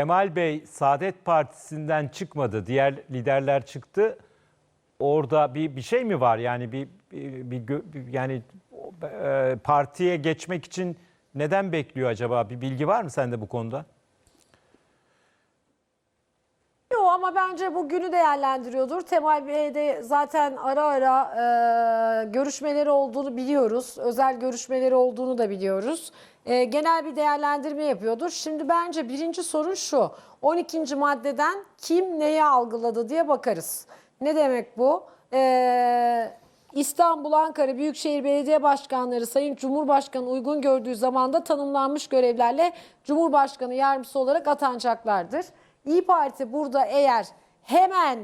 Kemal Bey Saadet Partisi'nden çıkmadı. Diğer liderler çıktı. Orada bir bir şey mi var? Yani bir bir, bir yani e, partiye geçmek için neden bekliyor acaba? Bir bilgi var mı sende bu konuda? Yok bence bu günü değerlendiriyordur. Temel Bey zaten ara ara e, görüşmeleri olduğunu biliyoruz. Özel görüşmeleri olduğunu da biliyoruz. E, genel bir değerlendirme yapıyordur. Şimdi bence birinci sorun şu. 12. maddeden kim neyi algıladı diye bakarız. Ne demek bu? E, İstanbul, Ankara Büyükşehir Belediye Başkanları Sayın Cumhurbaşkanı uygun gördüğü zamanda tanımlanmış görevlerle Cumhurbaşkanı yardımcısı olarak atanacaklardır. İyi Parti burada eğer hemen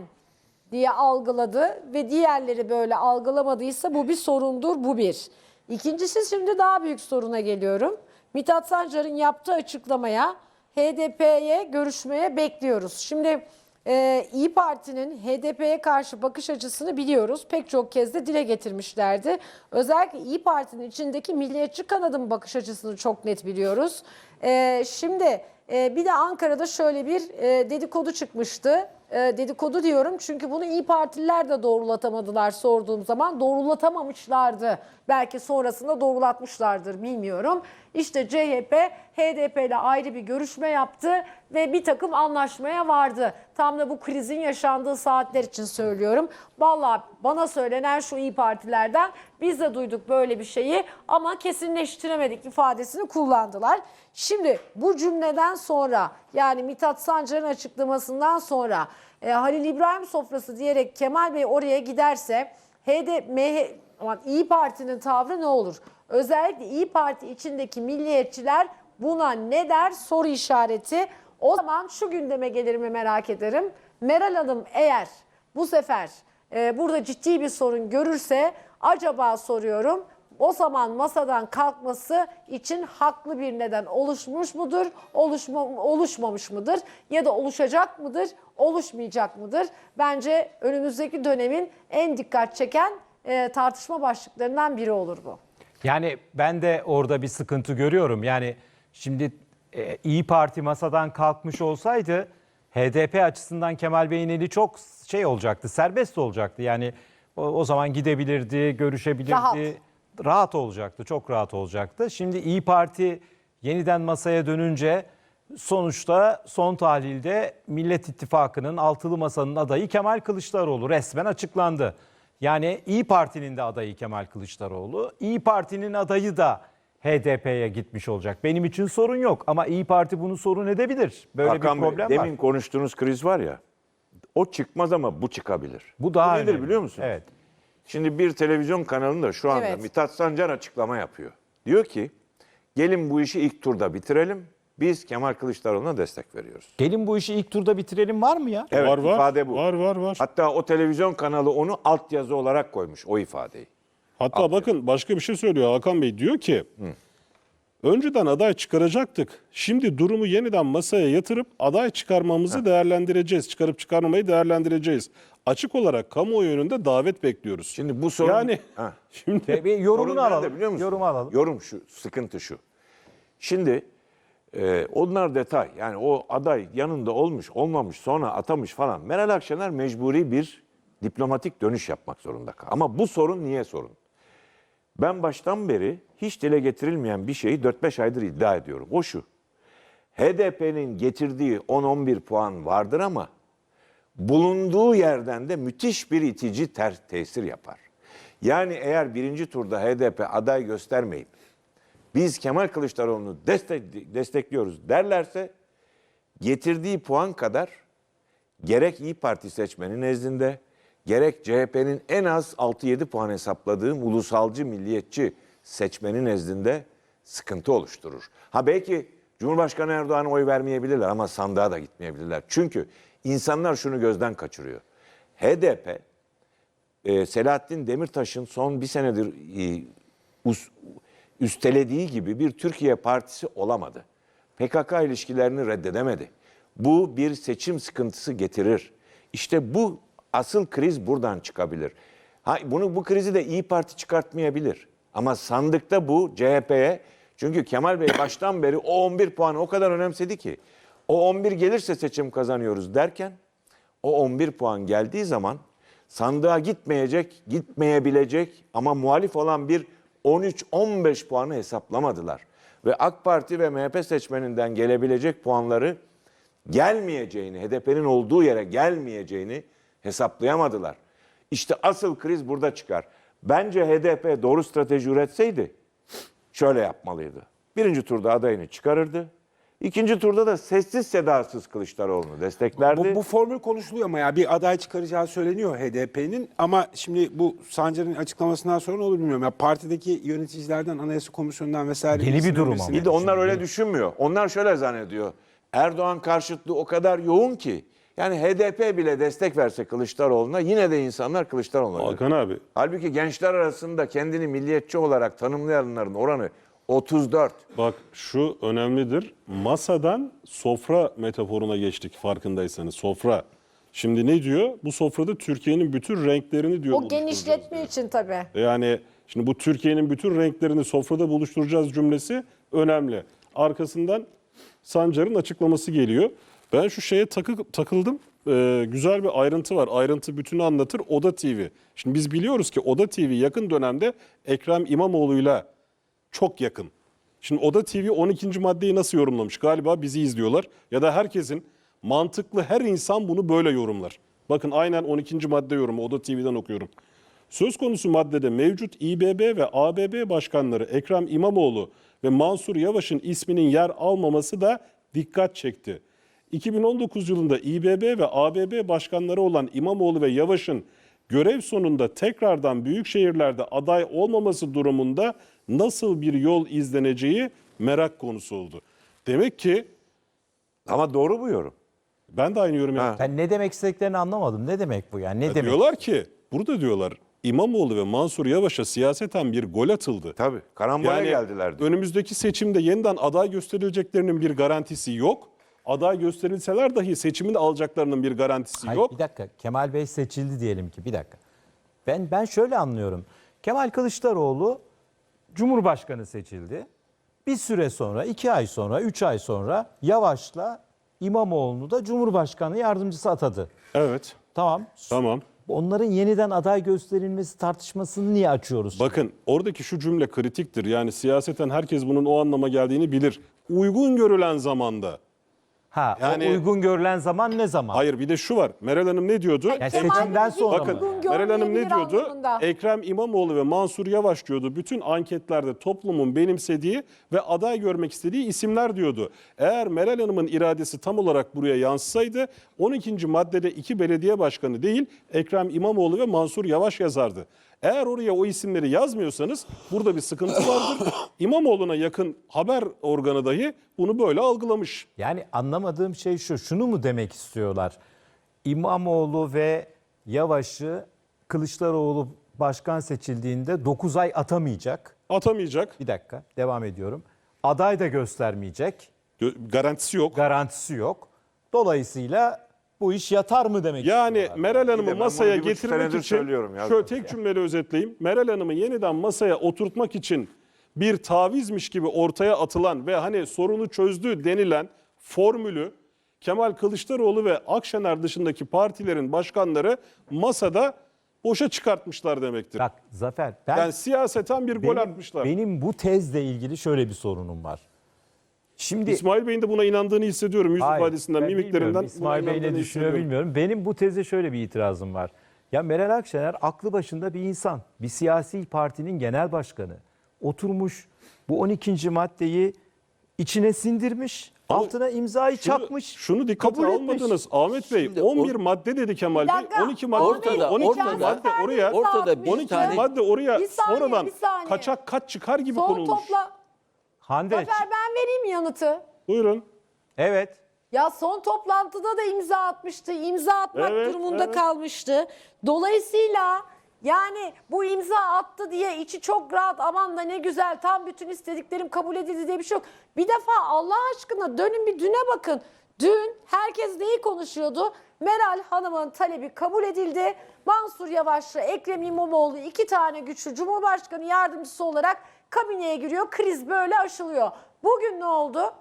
diye algıladı ve diğerleri böyle algılamadıysa bu bir sorundur, bu bir. İkincisi şimdi daha büyük soruna geliyorum. Mithat Sancar'ın yaptığı açıklamaya HDP'ye görüşmeye bekliyoruz. Şimdi ee, İyi Parti'nin HDP'ye karşı bakış açısını biliyoruz. Pek çok kez de dile getirmişlerdi. Özellikle İyi Parti'nin içindeki milliyetçi kanadın bakış açısını çok net biliyoruz. Ee, şimdi e, bir de Ankara'da şöyle bir e, dedikodu çıkmıştı. E, dedikodu diyorum çünkü bunu İyi Partililer de doğrulatamadılar sorduğum zaman. Doğrulatamamışlardı. Belki sonrasında doğrulatmışlardır bilmiyorum. İşte CHP HDP ile ayrı bir görüşme yaptı ve bir takım anlaşmaya vardı. Tam da bu krizin yaşandığı saatler için söylüyorum. Vallahi bana söylenen şu iyi partilerden biz de duyduk böyle bir şeyi ama kesinleştiremedik ifadesini kullandılar. Şimdi bu cümleden sonra yani Mithat Sancar'ın açıklamasından sonra e, Halil İbrahim sofrası diyerek Kemal Bey oraya giderse HDP, MH, İyi Parti'nin tavrı ne olur? Özellikle İyi Parti içindeki milliyetçiler buna ne der soru işareti. O zaman şu gündeme gelir mi merak ederim. Meral Hanım eğer bu sefer e, burada ciddi bir sorun görürse acaba soruyorum o zaman masadan kalkması için haklı bir neden oluşmuş mudur, oluşma, oluşmamış mıdır ya da oluşacak mıdır, oluşmayacak mıdır? Bence önümüzdeki dönemin en dikkat çeken e, tartışma başlıklarından biri olur bu. Yani ben de orada bir sıkıntı görüyorum. Yani şimdi e, İyi Parti masadan kalkmış olsaydı HDP açısından Kemal Bey'in eli çok şey olacaktı, serbest olacaktı. Yani o, o zaman gidebilirdi, görüşebilirdi. Rahat. rahat olacaktı, çok rahat olacaktı. Şimdi İyi Parti yeniden masaya dönünce sonuçta son tahlilde Millet İttifakı'nın altılı masanın adayı Kemal Kılıçdaroğlu resmen açıklandı. Yani İyi Parti'nin de adayı Kemal Kılıçdaroğlu, İyi Parti'nin adayı da HDP'ye gitmiş olacak. Benim için sorun yok ama İyi Parti bunu sorun edebilir. Böyle Hakan bir Bey, problem demin var. konuştuğunuz kriz var ya. O çıkmaz ama bu çıkabilir. Bu daha nedir önemli. biliyor musun? Evet. Şimdi bir televizyon kanalında şu anda Evet. Mithat Sancar açıklama yapıyor. Diyor ki gelin bu işi ilk turda bitirelim. Biz Kemal Kılıçdaroğlu'na destek veriyoruz. Gelin bu işi ilk turda bitirelim var mı ya? Evet var var. ifade bu. Var var var. Hatta o televizyon kanalı onu altyazı olarak koymuş o ifadeyi. Hatta bakın başka bir şey söylüyor Hakan Bey. Diyor ki önceden aday çıkaracaktık. Şimdi durumu yeniden masaya yatırıp aday çıkarmamızı değerlendireceğiz. Çıkarıp çıkarmamayı değerlendireceğiz. Açık olarak kamuoyu önünde davet bekliyoruz. Şimdi bu sorun... yani Ha. şimdi Ve bir yorumunu Sorun nerede alalım. biliyor musun? Yorumu alalım. Yorum şu, sıkıntı şu. Şimdi e, onlar detay. Yani o aday yanında olmuş, olmamış, sonra atamış falan. Meral Akşener mecburi bir diplomatik dönüş yapmak zorunda kaldı. Ama bu sorun niye sorun? Ben baştan beri hiç dile getirilmeyen bir şeyi 4-5 aydır iddia ediyorum. O şu. HDP'nin getirdiği 10-11 puan vardır ama bulunduğu yerden de müthiş bir itici ter tesir yapar. Yani eğer birinci turda HDP aday göstermeyip biz Kemal Kılıçdaroğlu'nu destek, destekliyoruz derlerse getirdiği puan kadar gerek İyi Parti seçmeni nezdinde gerek CHP'nin en az 6-7 puan hesapladığım ulusalcı milliyetçi seçmeni nezdinde sıkıntı oluşturur. Ha belki Cumhurbaşkanı Erdoğan'a oy vermeyebilirler ama sandığa da gitmeyebilirler. Çünkü insanlar şunu gözden kaçırıyor. HDP e, Selahattin Demirtaş'ın son bir senedir e, üstelediği gibi bir Türkiye partisi olamadı. PKK ilişkilerini reddedemedi. Bu bir seçim sıkıntısı getirir. İşte bu asıl kriz buradan çıkabilir. Ha, bunu bu krizi de İyi Parti çıkartmayabilir. Ama sandıkta bu CHP'ye çünkü Kemal Bey baştan beri o 11 puanı o kadar önemsedi ki O 11 gelirse seçim kazanıyoruz derken o 11 puan geldiği zaman sandığa gitmeyecek, gitmeyebilecek ama muhalif olan bir 13-15 puanı hesaplamadılar. Ve AK Parti ve MHP seçmeninden gelebilecek puanları gelmeyeceğini, HDP'nin olduğu yere gelmeyeceğini hesaplayamadılar. İşte asıl kriz burada çıkar. Bence HDP doğru strateji üretseydi şöyle yapmalıydı. Birinci turda adayını çıkarırdı. İkinci turda da sessiz sedasız Kılıçdaroğlu'nu desteklerdi. Bu, bu formül konuşuluyor ama ya bir aday çıkaracağı söyleniyor HDP'nin ama şimdi bu Sancar'ın açıklamasından sonra ne olur bilmiyorum. Ya partideki yöneticilerden, Anayasa Komisyonu'ndan vesaire Yeni bir durum ama. Bir de onlar öyle düşünmüyor. Onlar şöyle zannediyor. Erdoğan karşıtlığı o kadar yoğun ki yani HDP bile destek verse Kılıçdaroğlu'na yine de insanlar Kılıçdaroğlu'na. Hakan abi Halbuki gençler arasında kendini milliyetçi olarak tanımlayanların oranı 34. bak şu önemlidir. Masadan sofra metaforuna geçtik farkındaysanız. Sofra. Şimdi ne diyor? Bu sofrada Türkiye'nin bütün renklerini diyor. O genişletme diyor. için tabii. Yani şimdi bu Türkiye'nin bütün renklerini sofrada buluşturacağız cümlesi önemli. Arkasından Sancar'ın açıklaması geliyor. Ben şu şeye takı, takıldım. Ee, güzel bir ayrıntı var. Ayrıntı bütünü anlatır. Oda TV. Şimdi biz biliyoruz ki Oda TV yakın dönemde Ekrem İmamoğlu'yla çok yakın. Şimdi Oda TV 12. maddeyi nasıl yorumlamış? Galiba bizi izliyorlar. Ya da herkesin mantıklı her insan bunu böyle yorumlar. Bakın aynen 12. madde yorumu Oda TV'den okuyorum. Söz konusu maddede mevcut İBB ve ABB başkanları Ekrem İmamoğlu ve Mansur Yavaş'ın isminin yer almaması da dikkat çekti. 2019 yılında İBB ve ABB başkanları olan İmamoğlu ve Yavaş'ın görev sonunda tekrardan büyük şehirlerde aday olmaması durumunda nasıl bir yol izleneceği merak konusu oldu. Demek ki Ama doğru bu yorum. ben de aynı yorum yaptım. Ben ne demek istediklerini anlamadım. Ne demek bu yani? Ne demek? Diyorlar ki burada diyorlar İmamoğlu ve Mansur Yavaş'a siyaseten bir gol atıldı. Tabii. Karambole Yani geldiler. diyor. önümüzdeki seçimde yeniden aday gösterileceklerinin bir garantisi yok. Aday gösterilseler dahi seçimin alacaklarının bir garantisi Hayır, yok. bir dakika. Kemal Bey seçildi diyelim ki. Bir dakika. Ben ben şöyle anlıyorum. Kemal Kılıçdaroğlu Cumhurbaşkanı seçildi. Bir süre sonra, iki ay sonra, üç ay sonra Yavaş'la İmamoğlu'nu da Cumhurbaşkanı yardımcısı atadı. Evet. Tamam. Tamam. Onların yeniden aday gösterilmesi tartışmasını niye açıyoruz? Bakın oradaki şu cümle kritiktir. Yani siyaseten herkes bunun o anlama geldiğini bilir. Uygun görülen zamanda. Ha, yani- o uygun görülen zaman ne zaman? Hayır bir de şu var. Meral Hanım ne diyordu? Yani seçimden sonra uygun mı? Bakın Meral Hanım ne diyordu? anlamında. Ekrem İmamoğlu ve Mansur Yavaş diyordu. Bütün anketlerde toplumun benimsediği ve aday görmek istediği isimler diyordu. Eğer Meral Hanım'ın iradesi tam olarak buraya yansısaydı 12. maddede iki belediye başkanı değil Ekrem İmamoğlu ve Mansur Yavaş yazardı. Eğer oraya o isimleri yazmıyorsanız burada bir sıkıntı vardır. İmamoğlu'na yakın haber organı dahi bunu böyle algılamış. Yani anlamadığım şey şu. Şunu mu demek istiyorlar? İmamoğlu ve Yavaş'ı Kılıçdaroğlu başkan seçildiğinde 9 ay atamayacak. Atamayacak. Bir dakika devam ediyorum. Aday da göstermeyecek. Gö- Garantisi yok. Garantisi yok. Dolayısıyla bu iş yatar mı demek Yani istiyorlar? Meral Hanım'ı ben masaya bunu bir buçuk getirmek senedir için söylüyorum ya. şöyle tek cümleyle özetleyeyim. Meral Hanım'ı yeniden masaya oturtmak için bir tavizmiş gibi ortaya atılan ve hani sorunu çözdü denilen formülü Kemal Kılıçdaroğlu ve Akşener dışındaki partilerin başkanları masada boşa çıkartmışlar demektir. Bak Zafer ben yani siyaseten bir gol benim, atmışlar. benim bu tezle ilgili şöyle bir sorunum var. Şimdi İsmail Bey'in de buna inandığını hissediyorum. Yüz Hayır, ifadesinden, mimiklerinden. İsmail Bey ne düşünüyor bilmiyorum. Benim bu teze şöyle bir itirazım var. Ya Meral Akşener aklı başında bir insan. Bir siyasi partinin genel başkanı. Oturmuş bu 12. maddeyi içine sindirmiş. Altına imzayı Şunu- çakmış. Şunu dikkate kabul etmiş. almadınız Ahmet Bey. Şimdi 11 or- madde dedi Kemal Bey. dakika, 12 madde ortada, 12 ortada. madde oraya Ortada bir 12 tane- madde oraya Bir saniye, sonradan bir saniye. kaçak kaç çıkar gibi Son konulmuş. topla. Hande. Zafer ben vereyim yanıtı. Buyurun. Evet. Ya son toplantıda da imza atmıştı. İmza atmak Evet, durumunda evet. kalmıştı. Dolayısıyla yani bu imza attı diye içi çok rahat aman da ne güzel tam bütün istediklerim kabul edildi diye bir şey yok. Bir defa Allah aşkına dönün bir düne bakın. Dün herkes neyi konuşuyordu? Meral Hanım'ın talebi kabul edildi. Mansur Yavaş'la Ekrem İmamoğlu iki tane güçlü Cumhurbaşkanı yardımcısı olarak kabineye giriyor. Kriz böyle aşılıyor. Bugün ne oldu?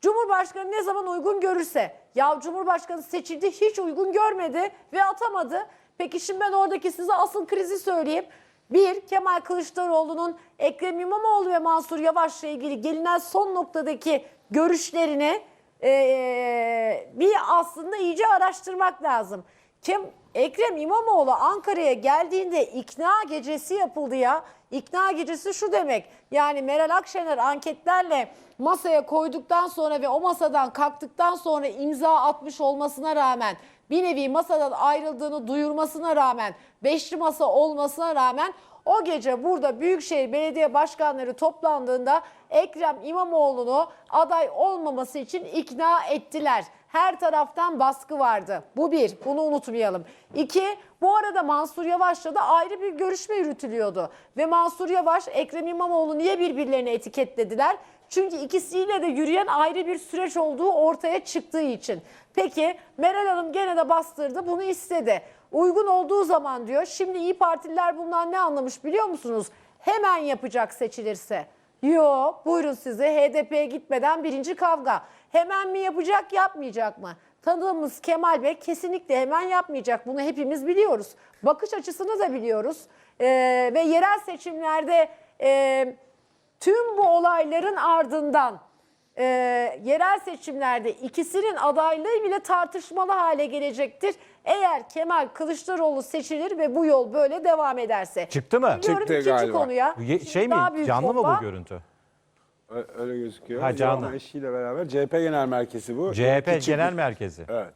Cumhurbaşkanı ne zaman uygun görürse. Ya Cumhurbaşkanı seçildi hiç uygun görmedi ve atamadı. Peki şimdi ben oradaki size asıl krizi söyleyeyim. Bir, Kemal Kılıçdaroğlu'nun Ekrem İmamoğlu ve Mansur Yavaş'la ilgili gelinen son noktadaki görüşlerini eee, bir aslında iyice araştırmak lazım. Kim Ekrem İmamoğlu Ankara'ya geldiğinde ikna gecesi yapıldı ya. İkna gecesi şu demek. Yani Meral Akşener anketlerle masaya koyduktan sonra ve o masadan kalktıktan sonra imza atmış olmasına rağmen bir nevi masadan ayrıldığını duyurmasına rağmen beşli masa olmasına rağmen o gece burada Büyükşehir Belediye Başkanları toplandığında Ekrem İmamoğlu'nu aday olmaması için ikna ettiler. Her taraftan baskı vardı. Bu bir, bunu unutmayalım. İki, bu arada Mansur Yavaş'la da ayrı bir görüşme yürütülüyordu. Ve Mansur Yavaş, Ekrem İmamoğlu niye birbirlerini etiketlediler? Çünkü ikisiyle de yürüyen ayrı bir süreç olduğu ortaya çıktığı için. Peki Meral Hanım gene de bastırdı bunu istedi. Uygun olduğu zaman diyor. Şimdi İyi Partililer bundan ne anlamış biliyor musunuz? Hemen yapacak seçilirse. Yo buyurun size HDP'ye gitmeden birinci kavga. Hemen mi yapacak yapmayacak mı? Tanıdığımız Kemal Bey kesinlikle hemen yapmayacak. Bunu hepimiz biliyoruz. Bakış açısını da biliyoruz. Ee, ve yerel seçimlerde e, tüm bu olayların ardından e, yerel seçimlerde ikisinin adaylığı bile tartışmalı hale gelecektir. Eğer Kemal Kılıçdaroğlu seçilir ve bu yol böyle devam ederse. Çıktı mı? Biliyorum Çıktı ikinci galiba. konuya. Bu ye- Şimdi Şey mi? daha büyük Canlı mı bu görüntü? Ö- Öyle gözüküyor. Ha, canlı. Yalnız eşiyle beraber CHP Genel Merkezi bu. CHP Genel Merkezi. Evet.